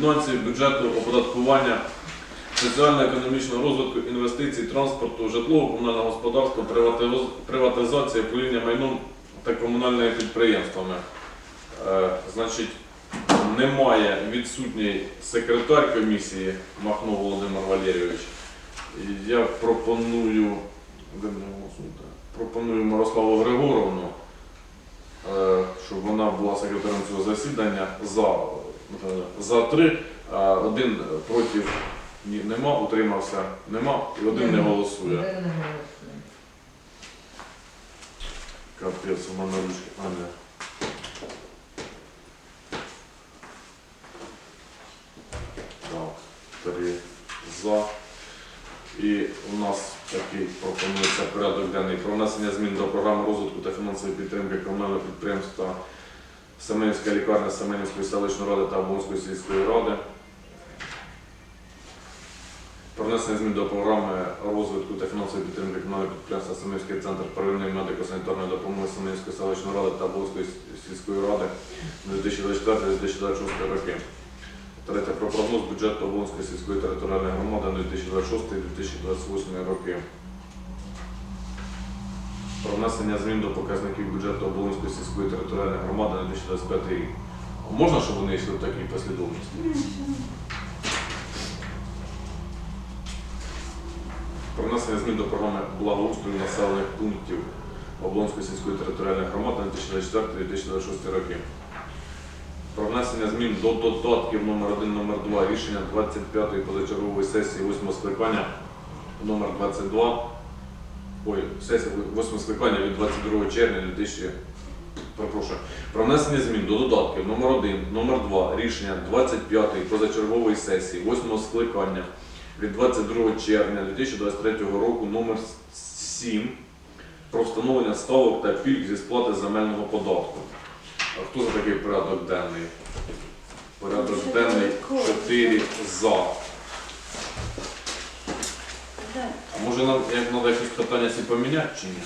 Фінансів бюджету оподаткування соціально-економічного розвитку інвестицій, транспорту, житлового комунального господарства, приватиз- приватизація, управління майном та комунальними підприємствами. Е, значить, немає відсутній секретар комісії Махно Володимир Валерійович. Я пропоную, пропоную Мирославу Григоровну, е, щоб вона була секретарем цього засідання за, за три, один проти ні, нема, утримався, нема, і один не голосує. Один не голосує. Капець, у мене ручки. А, не. Так, три за. І у нас такий пропонується порядок денний про внесення змін до програми розвитку та фінансової підтримки комунального підприємства Семенівська лікарня Семенівської селищної ради та Оболонської сільської ради. Про внесення змін до програми розвитку та фінансової підтримки комунального підприємства Семенівський центр первинної медико-санітарної допомоги Семенівської селищної ради та Оболонської сільської ради на 2024-2026 роки. Третє про прогноз бюджету Оболонської сільської територіальної громади на 2026-2028 роки. Про внесення змін до показників бюджету Оболонської сільської територіальної громади на 2025 рік. Можна, щоб вони йшли в такій послідовності? Про внесення змін до програми благоустрою населених пунктів Облонської сільської територіальної громади на 2024-2026 роки. Про внесення змін до додатків номер 1 номер 2 рішення 25-ї позачергової сесії 8 скликання номер 22 ой, сесія 8 скликання від 22 червня 2000 Перепрошую. Про внесення змін до додатків номер 1 номер 2 рішення 25-ї позачергової сесії 8 скликання від 22 червня 2023 року номер 7 про встановлення ставок та пільг зі сплати земельного податку. А хто за такий порядок денний? Порядок денний 4 за. А може нам як треба якісь питання ці поміняти чи ні?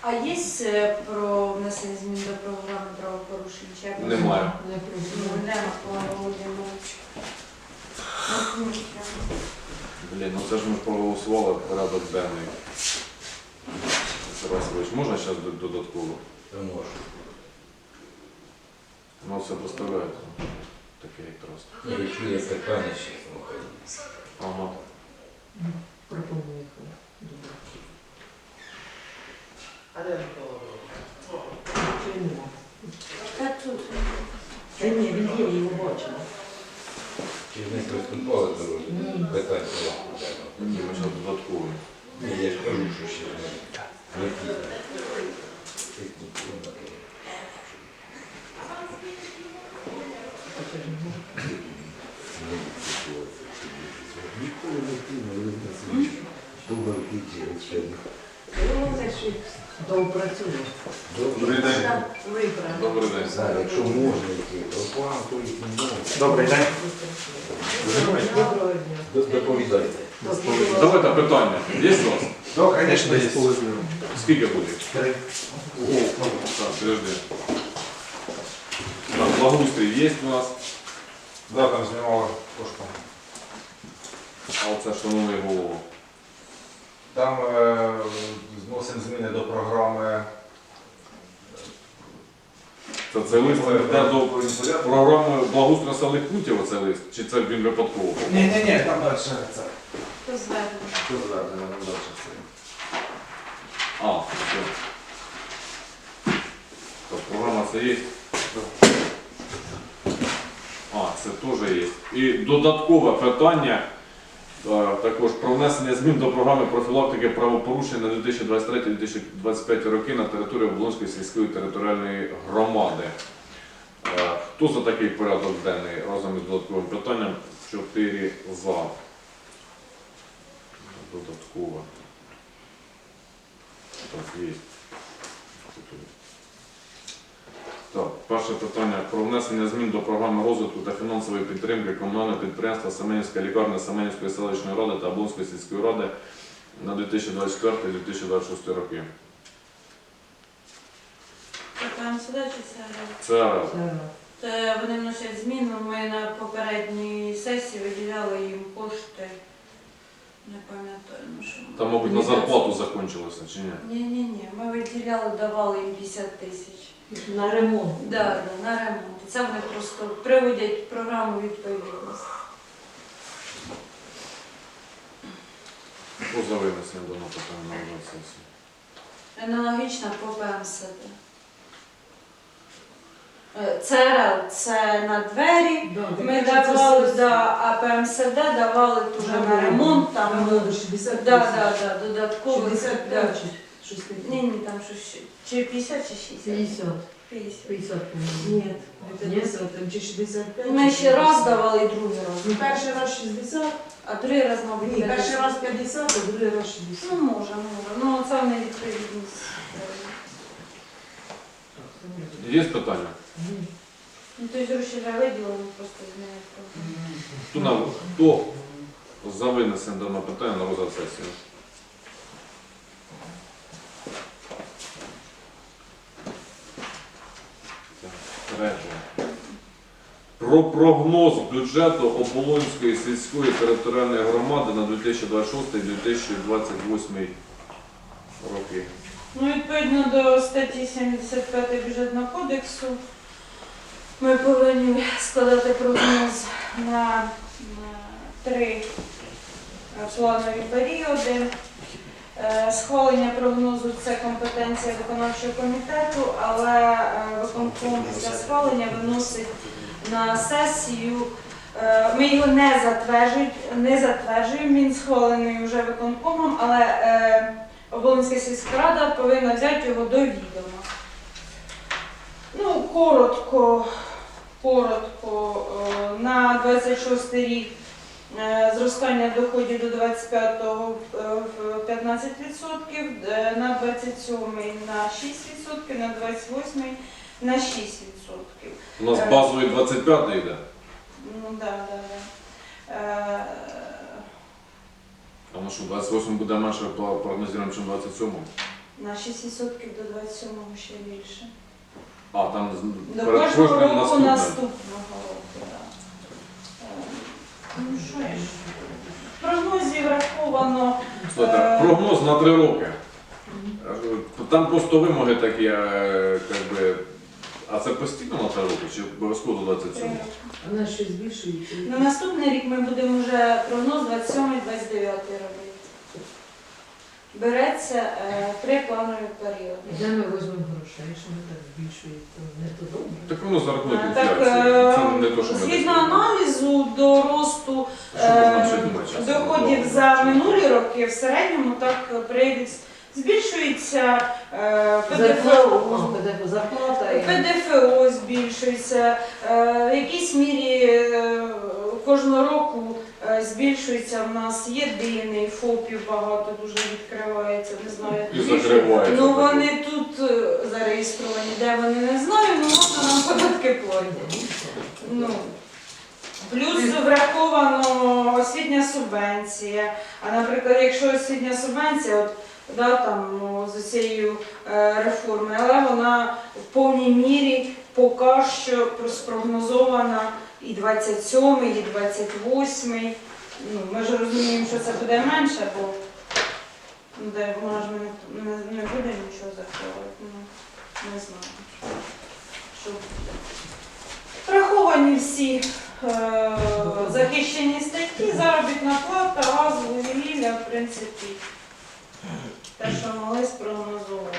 А є е, про внесення змін до програми правопорушень? Чи як? Немає. Не Ну. Нема. Блін, ну це ж ми проголосували порядок денний. Тарасович, можна зараз додатково? Та може. Ну все представляєте. Таке як. Ну, Якщо є питання ще, слухай. Ага. Пропоную їх додати. Чи ні? Та тут. Та ні, він є, я його бачила. Чи з них виступали дороги? Ні. Питань порядку. Ні, ми додатково. Ні, я ж кажу, що ще не. Не пізно. Це ж не може. Ніколи не пізно, але не сидиш. Довго їх доопрацюєш. Добрий день. Вибрали. Добрий день. Зараз, якщо можна йти, то план, то їх не можна. Добрий день. Доброго дня. Доповідайте. Давайте питання. Є у вас? Да, конечно, есть. Скільки буде? Три. О, так, подожди. Так, благоустрій є у нас. Да, там знімали кошку. А оце шановний голову. Там е, зносимо зміни до програми. Це, це лист йде до програми благоустрою населених пунктів оце лист? Чи це він випадково? Ні, ні, ні, там далі це. Хто звернення? Там далі це? А, все. Так, програма це є? А, це теж є. І додаткове питання е, також про внесення змін до програми профілактики правопорушень на 2023-2025 роки на території Облонської сільської територіальної громади. Хто за такий порядок денний разом із додатковим питанням? Чотири за. Додатково. Так, є. Так, перше питання про внесення змін до програми розвитку та фінансової підтримки комунального підприємства Семенівська лікарня Семенівської селищної ради та Облонської сільської ради на 2024-2026 роки. Це там сюди чи це? Це Це Це вони вносять зміну. Ми на попередній сесії виділяли їм кошти. Не пам'ятаю, ну що. ми- Там, мабуть, на зарплату закончилося, чи ні? Ні, ні, ні. Ми виділяли, давали їм 50 тисяч. На ремонт. Да, да, на ремонт. Це вони просто приводять програму відповідності. Хто за винесення даного питання на сесії? Аналогічно по ПМСД. Е, ЦРЛ це на двері. Да, Ми це давали, все- да, а ПМСД давали теж на ремонт. Там Там, було до 60 да, тисяч. да, да, додатково. 65 чи щось таке. Ні, ні, там щось ще- чи 50, чи 60? 50. 50. 50, по-моєму. Ні, не 50, там чи 65. Ми чи ще раз давали і другий раз. Ну, перший раз 60, А другий раз, мабуть, ні, перший раз 50, а другий раз 60. Ну, може, може. Ну, це вони відповідність. Є питання? Ну, тобто гроші вже виділені, просто програму. Хто, на, хто за винесення даного питання на розгляд сесії? Так, Третє. Про прогноз бюджету Оболонської сільської територіальної громади на 2026-2028 роки. Ну, відповідно до статті 75 бюджетного кодексу, ми повинні складати прогноз на, три е, планові періоди. Е, Схвалення прогнозу це компетенція виконавчого комітету, але е, виконком після схвалення виносить на сесію. Ми його не затверджуємо, не затверджуємо, він схвалений вже виконкомом, але Оболонська сільська рада повинна взяти його до відома. Ну, коротко, коротко, е, на 26 рік е, зростання доходів до 25-го в 15%, е, на 27-й на 6%, на 28-й на 6%. У нас Е. базовий 25-й йде, Ну, да, да. Е, а на що 28 буде менше по прогнозірам, ніж 27. На 6% до 27-го ще більше. А, там з- До перед кожного кожним року наступним. наступного року, так. Ну що ж, в прогнозі враховано Слухайте, Е. прогноз на три роки. Е, Там просто вимоги такі, е, як би, а це постійно на три роки чи обов'язково до три 27? Вона щось збільшується. На наступний рік ми будемо вже прогноз 27-29 робити. Береться е, три планові періоди. Де ми візьмемо грошей, якщо ми так збільшуємо, не то добре. Так воно за рахунок Е, Так, інфляції. Це е, не то, що ми згідно десь- аналізу до росту Що там Е, доходів за минулі роки в середньому так прийде збільшується е, ПДФО. ПДФО, зарплата. і- ПДФО збільшується, е, в якійсь мірі е, кожного року збільшується в нас єдиний ФОПів багато дуже відкривається, не знаю. І закривається. Ну вони тут е, зареєстровані, де вони не знаю, ну от нам податки платять. Ну, плюс враховано освітня субвенція. А наприклад, якщо освітня субвенція, от, да, там, ну, з цією е, реформи, але вона в повній мірі поки що спрогнозована і 27-й, і 28-й. Ну, ми ж розуміємо, що це буде менше, бо ну, де, ми не, не, не буде нічого закривати. Ну, не знаю. Що буде. Враховані всі е, захищені статті, заробітна плата, газ, вугілля, в принципі, те, що могли спрогнозовували.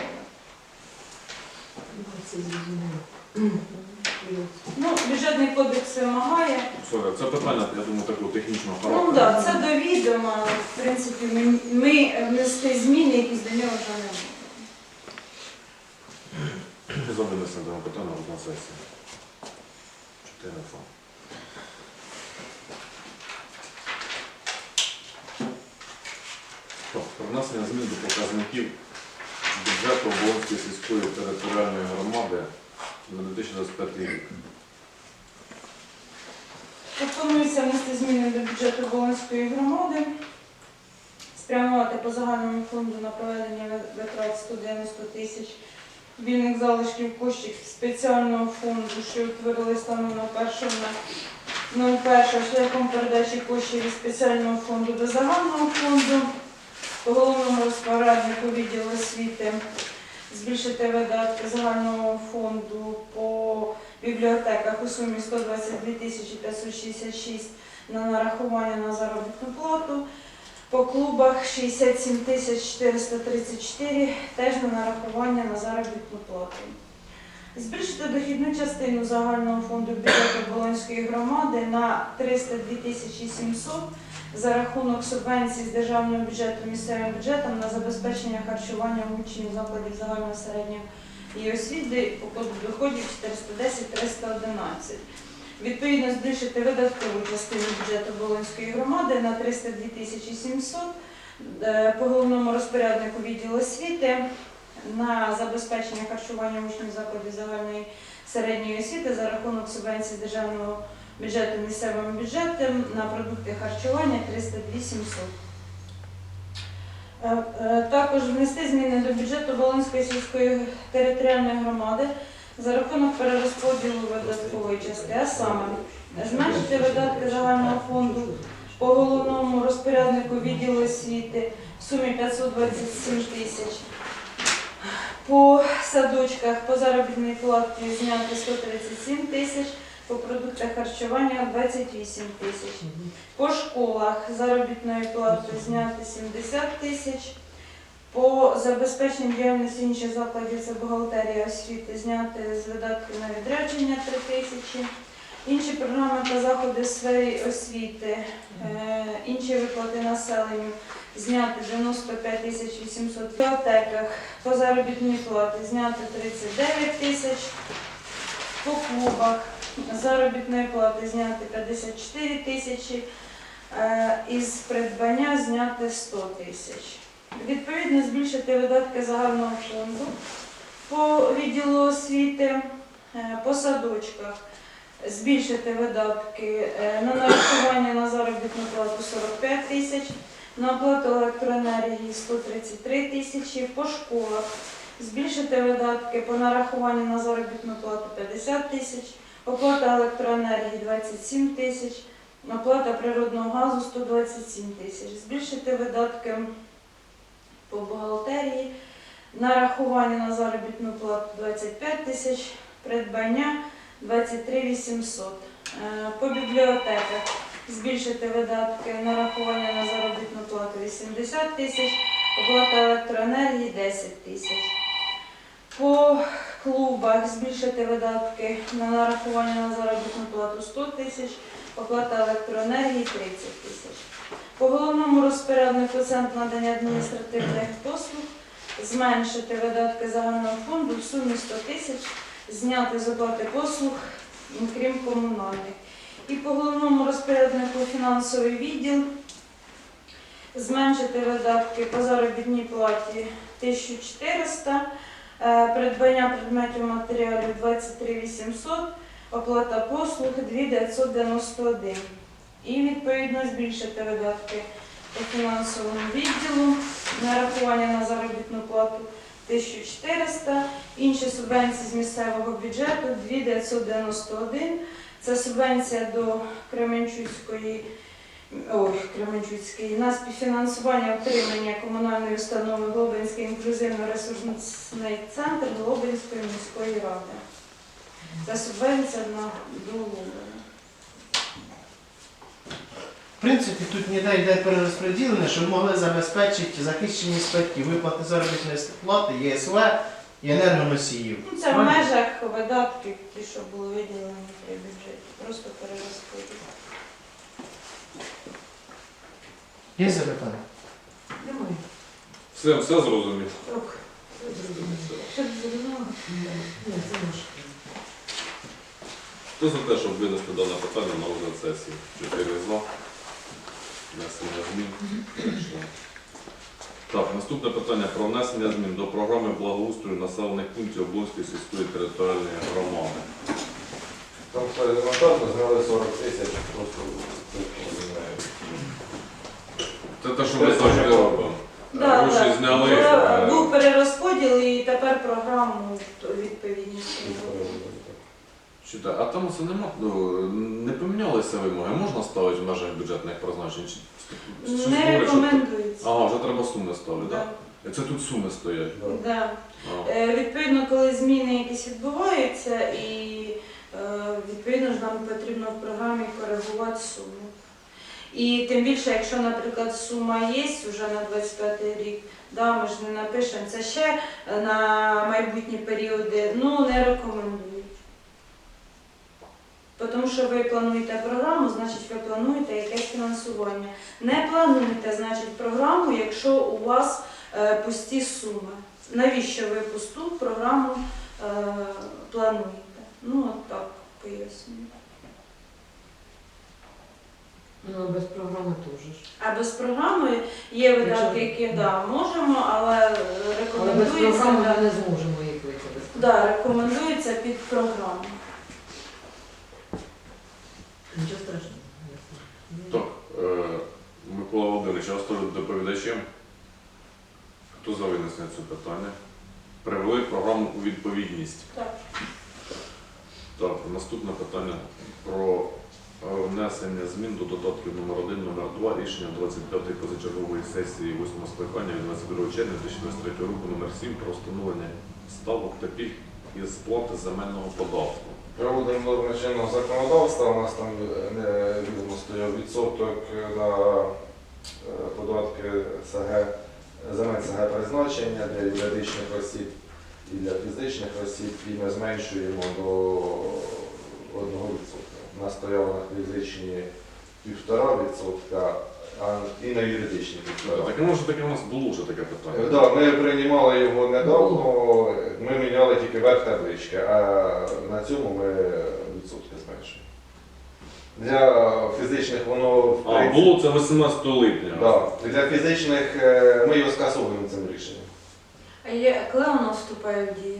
Ну, бюджетний кодекс вимагає. Це питання, я думаю, такого технічного характеру. Ну так, це до відома. В принципі, ми, ми внести зміни, якісь до нього вже не можемо. За винесення даного питання на розгляд сесії? Чотири. Так, Про внесення змін до показників бюджету Оболонської сільської територіальної громади на 2025 рік. Пропонується внести зміни до бюджету Волинської громади, спрямувати по загальному фонду на проведення витрат 190 тисяч вільних залишків коштів спеціального фонду, що утворили станом на першому на 01 шляхом передачі коштів із спеціального фонду до загального фонду. По головному розпоряднику відділу освіти збільшити видатки загального фонду по бібліотеках у сумі 122 566 на нарахування на заробітну плату. По клубах 67 434 теж на нарахування на заробітну плату. Збільшити дохідну частину загального фонду бюджету Болонської громади на 302 тисячі 700 за рахунок субвенцій з державного бюджету місцевим бюджетом на забезпечення харчування учнів закладів загальної середньої і освіти коду доходів 410-311. Відповідно, збільшити видаткову частину бюджету Волинської громади на 302 тисячі 700 е, по головному розпоряднику відділу освіти на забезпечення харчування учнів закладів загальної середньої освіти за рахунок субвенцій з державного бюджету місцевим бюджетом на продукти харчування 302 700. Е, е, Також внести зміни до бюджету Волинської сільської територіальної громади за рахунок перерозподілу видаткової частини, а саме зменшити видатки загального фонду по головному розпоряднику відділу освіти в сумі 527 тисяч. По садочках по заробітній платі зняти 137 тисяч, по продуктах харчування 28 тисяч. По школах заробітної плати зняти 70 тисяч. По забезпеченню діяльності інших закладів це бухгалтерія освіти зняти з видатків на відрядження 3 тисячі. Інші програми та заходи в сфері освіти, е, інші виплати населенню зняти 95 тисяч 800. В бібліотеках по заробітній платі зняти 39 тисяч. По клубах заробітної плати зняти 54 тисячі. Е, Із придбання зняти 100 тисяч. Відповідно, збільшити видатки загального фонду по відділу освіти, е, по садочках, збільшити видатки е, на нарахування на заробітну плату 45 тисяч, на оплату електроенергії 133 тисячі, по школах збільшити видатки по нарахуванню на заробітну плату 50 тисяч, оплата електроенергії 27 тисяч, оплата природного газу 127 тисяч, збільшити видатки по бухгалтерії, нарахування на заробітну плату 25 тисяч, придбання 23 800. Е, По бібліотеках збільшити видатки нарахування на заробітну плату 80 тисяч, оплата електроенергії 10 тисяч. По клубах збільшити видатки на нарахування на заробітну плату 100 тисяч, оплата електроенергії 30 тисяч. По головному розпоряднику Центру надання адміністративних послуг зменшити видатки загального фонду в сумі 100 тисяч, зняти з оплати послуг, крім комунальних. І по головному розпоряднику фінансовий відділ зменшити видатки по заробітній платі 1400, е, придбання предметів матеріалів 23 800, оплата послуг 2991. І відповідно збільшити видатки по фінансовому відділу, нарахування на заробітну плату 1400, інші субвенції з місцевого бюджету 2991. Це субвенція до Кременчуцької Ой, Кременчуцький, на співфінансування отримання комунальної установи Глобинський інклюзивно-ресурсний центр Глобинської міської ради. Це субвенція на до Лубина. В принципі, тут ніде йде перерозподілення, щоб могли забезпечити захищеність батьків, виплати заробітної плати, ЄСВ і енергоносіїв. Ну, це в межах видатків, ті, що були виділені при бюджеті. Просто перерозподіл. Є запитання? Немає. Все, все зрозуміло. Зрозуміло. Що ти зрозуміла? Ні, це. Хто за те, щоб винести дане питання на розгляд сесії? Чотири за. Внесення змін. Так, наступне питання про внесення змін до програми благоустрою населених пунктів Облонської сільської територіальної громади. Там все елементарно зняли 40 тисяч, просто не знаю. Це те, що ми завжди робимо. Да, Гроші да. зняли. Була- е, Був перерозподіл і тепер програму відповідність. Читай, а там це нема, ну, не помінялися вимоги. Можна ставити в межах бюджетних призначень? Чи, чи- чи Не говорять, що- рекомендується. Ага, вже треба суми ставити, так? Да. Да? Це тут суми стоять. Да. А. Е, Відповідно, коли зміни якісь відбуваються, і е, відповідно ж нам потрібно в програмі коригувати суму. І тим більше, якщо, наприклад, сума є вже на 25 рік, да, ми ж не напишемо це ще на майбутні періоди, ну не рекомендують. Тому що ви плануєте програму, значить ви плануєте якесь фінансування. Не плануєте, значить, програму, якщо у вас е, пусті суми. Навіщо ви пусту програму е, плануєте? Ну, от так пояснюю. Ну, а без програми теж. ж. А без програми є видатки, які да, можемо, але е, Але без рекомендується, програми да, ми не зможемо їх виконати. да, рекомендується під програму. Нічого страшного. Так, е, Микола Володимирович, я вас теж доповідачем. Хто за винесення цього питання? Привели програму у відповідність. Так. Так, наступне питання про е, внесення змін до додатків номер 1 номер 2 рішення 25-ї позачергової сесії 8 скликання від 22 червня 2023 року номер 7 про встановлення ставок та пільг із сплати земельного податку. Проводимо норми чинного законодавства, у нас там е, відомо стояв відсоток на е, податки СГ, земель СГ призначення для юридичних осіб і для фізичних осіб, і ми зменшуємо до 1%. У нас стояло на фізичні 1,5%, а і на юридичні 1,5%. Таке може таке у нас було вже таке питання. Так, да, ми приймали його недавно, ми міняли тільки верх таблички, а на цьому ми відсотки зменшуємо. Для фізичних воно в А, принципі, було це 18 липня. да, для фізичних е, ми його скасовуємо цим рішенням. А є, коли воно вступає в дію?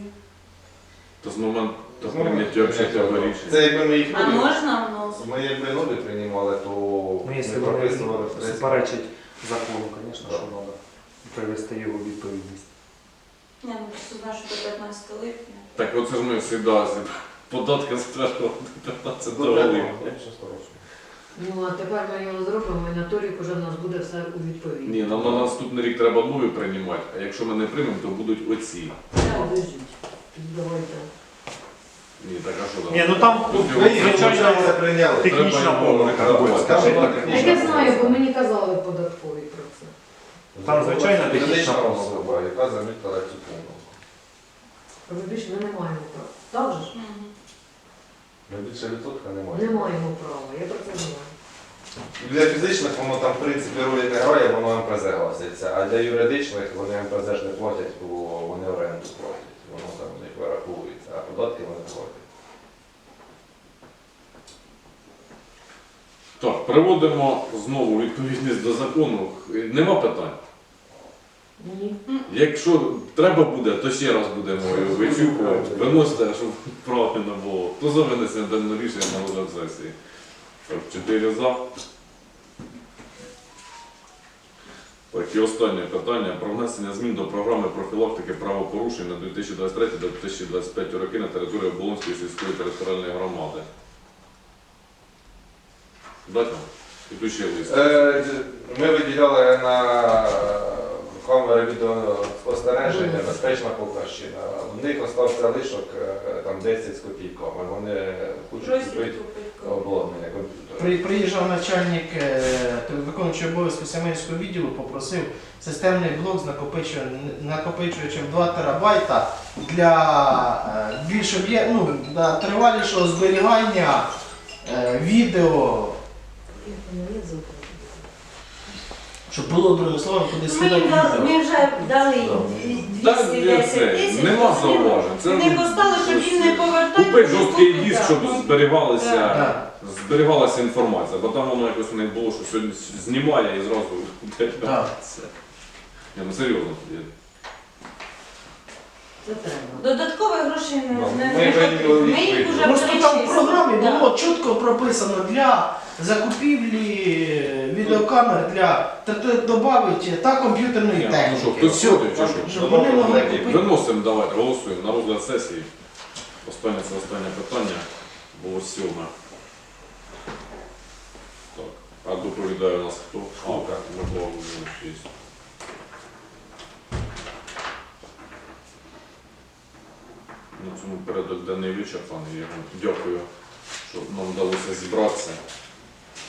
То з моменту З прийняття моменту взагалі цього рішення. Це якби ми їх А можна вносити? ми якби нові приймали, то Ну, ми якщо прописували в 30. суперечить закону, звісно, що треба привести його у відповідність. Ні, ну просто знаю, що до 15 липня. Так оце ж ми завжди податки затверджували до 15 липня. ну. Ну, а тепер ми його зробимо, і на той рік вже в нас буде все у відповідні. Ні, нам на наступний рік треба нові приймати, а якщо ми не приймемо, то будуть оці. Подождіть. Давайте. Ні, так а що там? Ні, ну там звичайно, прийняли. технічна помилка рекомендувати. буде, скажімо Там так. була Я знаю, бо мені казали податкові про це. Там, звичайно, технічна помилка. яка замітила цю помилку. Ви ми не маємо права. Так же ж? Ми більше відсотка немає. Не маємо права, я про це знаю. Для фізичних воно там в принципі ролі не грає, воно МПЗ гласиться, а для юридичних вони МПЗ ж не платять, бо вони оренду платять. Воно там у них вираховується, а податки вони платять. Так, приводимо знову відповідність до закону. Нема питань. Ні. Якщо треба буде, то ще раз будемо його вичікувати. Виносите, щоб правильно було. Хто за винесення даного рішення на розгляд сесії? Так, чотири за. Так, і останнє питання про внесення змін до програми профілактики правопорушень на 2023-2025 роки на території Оболонської сільської територіальної громади. Дайте. Е, Ми виділяли на камери відеоспостереження безпечна Полтавщина. В них остався лишок е, там 10 з копійками. Вони хочуть купити. Обладнання комп'ютера. При, приїжджав начальник виконуючого виконуючий обов'язку сімейського відділу, попросив системний блок з накопичувачем, накопичувачем 2 терабайта для е, більш об'є- ну, для тривалішого зберігання е, відео, щоб було другим словом, куди Ми, скидати їм дали- ми вже дали Так, 210 тисяч. нема зауважень. Це Вони поставили, щоб він не повертав. Щоб жорсткий диск, щоб зберігалася, Так, зберігалася інформація, бо там воно якось у них було, що сьогодні знімає і зразу так. Ні, ну серйозно. Я- Це треба. Додаткових грошей не, Ну, не, ми не виділили потрібно. Ми їх вже Просто там в програмі було чітко прописано для закупівлі відеокамер для додати та комп'ютерної Ну техніки. що, хтось Все. проти чи що? Щоб вони могли купити. Виносимо, давайте, голосуємо на розгляд сесії. Останнє це останнє питання. Було сьоме. Так. А доповідає у нас хто? Шкурка. Микола Володимирович є. На цьому порядок денний вичерпаний. Я вам дякую, що нам вдалося зібратися.